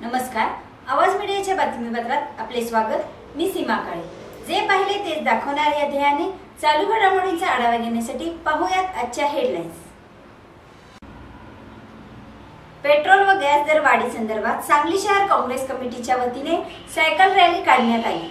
नमस्कार. आवाज मीडियाच्या बातमीपत्रात आपले स्वागत. मी सीमा काळे. जे पाहिले तेच दाखवणार या ध्येयाने चालू घडामोडींचा आढावा घेण्यासाठी पाहूयात आजच्या हेडलाईन्स पेट्रोल व गॅस दर वाढी संदर्भात सांगली शहर काँग्रेस कमिटीच्या वतीने सायकल रॅली काढण्यात आली.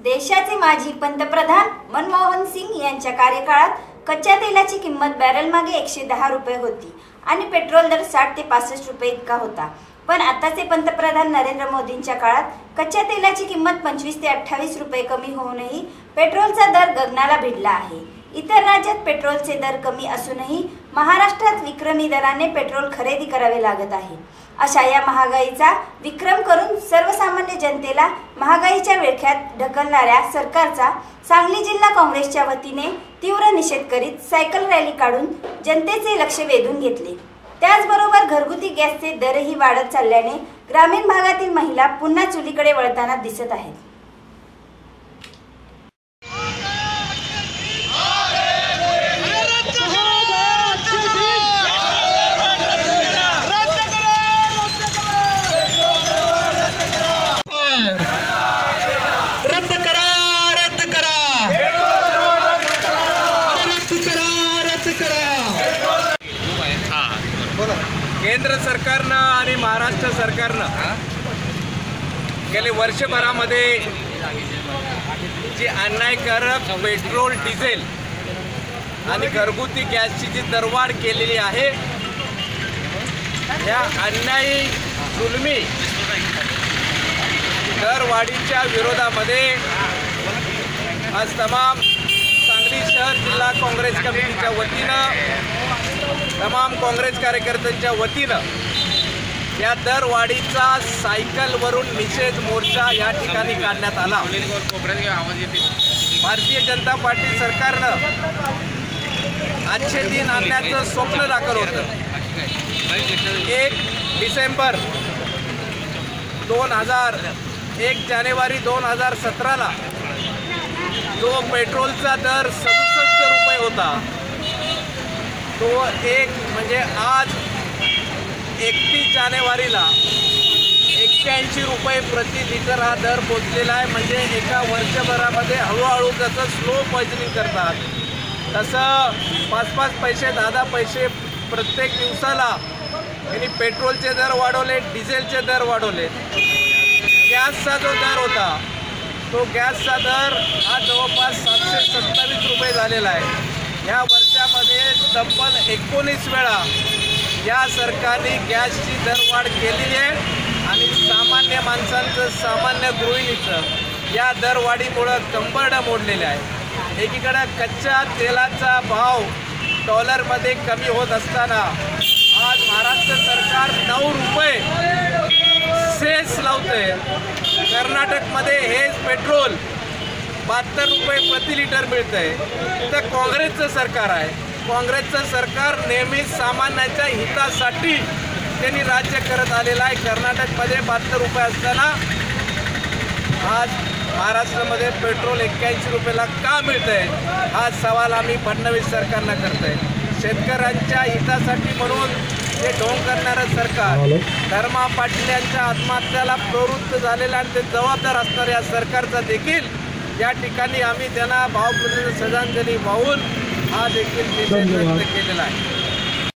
देशाचे माजी पंतप्रधान मनमोहन सिंग यांच्या कार्यकाळात कच्च्या तेलाची किंमत बॅरल मागे एकशे दहा रुपये होती आणि पेट्रोल दर साठ ते पासष्ट रुपये इतका होता. पण आताचे पंतप्रधान नरेंद्र मोदींच्या काळात कच्च्या तेलाची किंमत पंचवीस ते अठ्ठावीस रुपये कमी होऊनही पेट्रोलचा दर गगनाला भिडला आहे. इतर राज्यात पेट्रोलचे दर कमी असूनही महाराष्ट्रात विक्रमी दराने पेट्रोल खरेदी करावे लागत आहे. अशा या महागाईचा विक्रम करून सर्वसामान्य जनतेला महागाईच्या विळख्यात ढकलणाऱ्या सरकारचा सांगली जिल्हा काँग्रेसच्या वतीने तीव्र निषेध करीत सायकल रॅली काढून जनतेचे लक्ष वेधून घेतले. त्याचबरोबर घरगुती गॅसचे दरही वाढत चालल्याने ग्रामीण भागातील महिला पुन्हा चुलीकडे वळताना दिसत आहेत. केंद्र सरकारनं आणि महाराष्ट्र सरकारनं गेले वर्षभरामध्ये जी अन्यायकारक पेट्रोल डिझेल आणि घरगुती गॅसची जी दरवाढ केलेली आहे या अन्यायी जुलमी दरवाढीच्या विरोधामध्ये आज तमाम सांगली शहर जिल्हा काँग्रेस कमिटीच्या वतीनं तमाम काँग्रेस कार्यकर्त्यांच्या वतीनं या दरवाढीचा सायकलवरून निषेध मोर्चा या ठिकाणी काढण्यात आला. भारतीय जनता पार्टी सरकारनं आजचे दिन आणण्याचं स्वप्न दाखल होतं. एक डिसेंबर दोन हजार एक जानेवारी दोन हजार सतराला जो पेट्रोलचा दर सदुसष्ट रुपये होता तो एक म्हणजे आज एकतीस जानेवारीला एक्क्याऐंशी रुपये प्रति लिटर हा दर पोचलेला आहे. म्हणजे एका वर्षभरामध्ये हळूहळू जसं स्लो पॉइजनिंग करतात. तसं पाच पाच पैसे दहा दहा पैसे प्रत्येक दिवसाला यांनी पेट्रोलचे दर वाढवले डिझेलचे दर वाढवले. गॅसचा जो दर होता तो गॅसचा दर हा जवळपास सातशे सत्तावीस रुपये झालेला आहे. तब्बल एकोणीस वेळा या सरकारने गॅसची दरवाढ केलेली आहे आणि सामान्य माणसांचं सामान्य गृहिणीचं या दरवाढीमुळं कंबरडं मोडलेलं आहे. एकीकडं कच्च्या तेलाचा भाव डॉलरमध्ये कमी होत असताना आज महाराष्ट्र सरकार नऊ रुपये सेस लावते कर्नाटकमध्ये हेच पेट्रोल बहात्तर रुपये प्रति लिटर मिळतंय. तर काँग्रेसचं सरकार आहे. काँग्रेसचं सरकार नेहमी सामान्याच्या हितासाठी त्यांनी राज्य करत आलेलं आहे. कर्नाटकमध्ये बहात्तर रुपये असताना आज महाराष्ट्रामध्ये पेट्रोल एक्क्याऐंशी रुपयाला का मिळतंय? हा सवाल आम्ही फडणवीस सरकारला करतोय. शेतकऱ्यांच्या हितासाठी म्हणून हे ढोंग करणारं सरकार धर्मा पाटील यांच्या आत्महत्याला प्रवृत्त झालेला आणि ते जबाबदार असणाऱ्या या सरकारचा देखील या ठिकाणी आम्ही त्यांना भावपूर्ण श्रद्धांजली वाहून हा देखील केलेला आहे.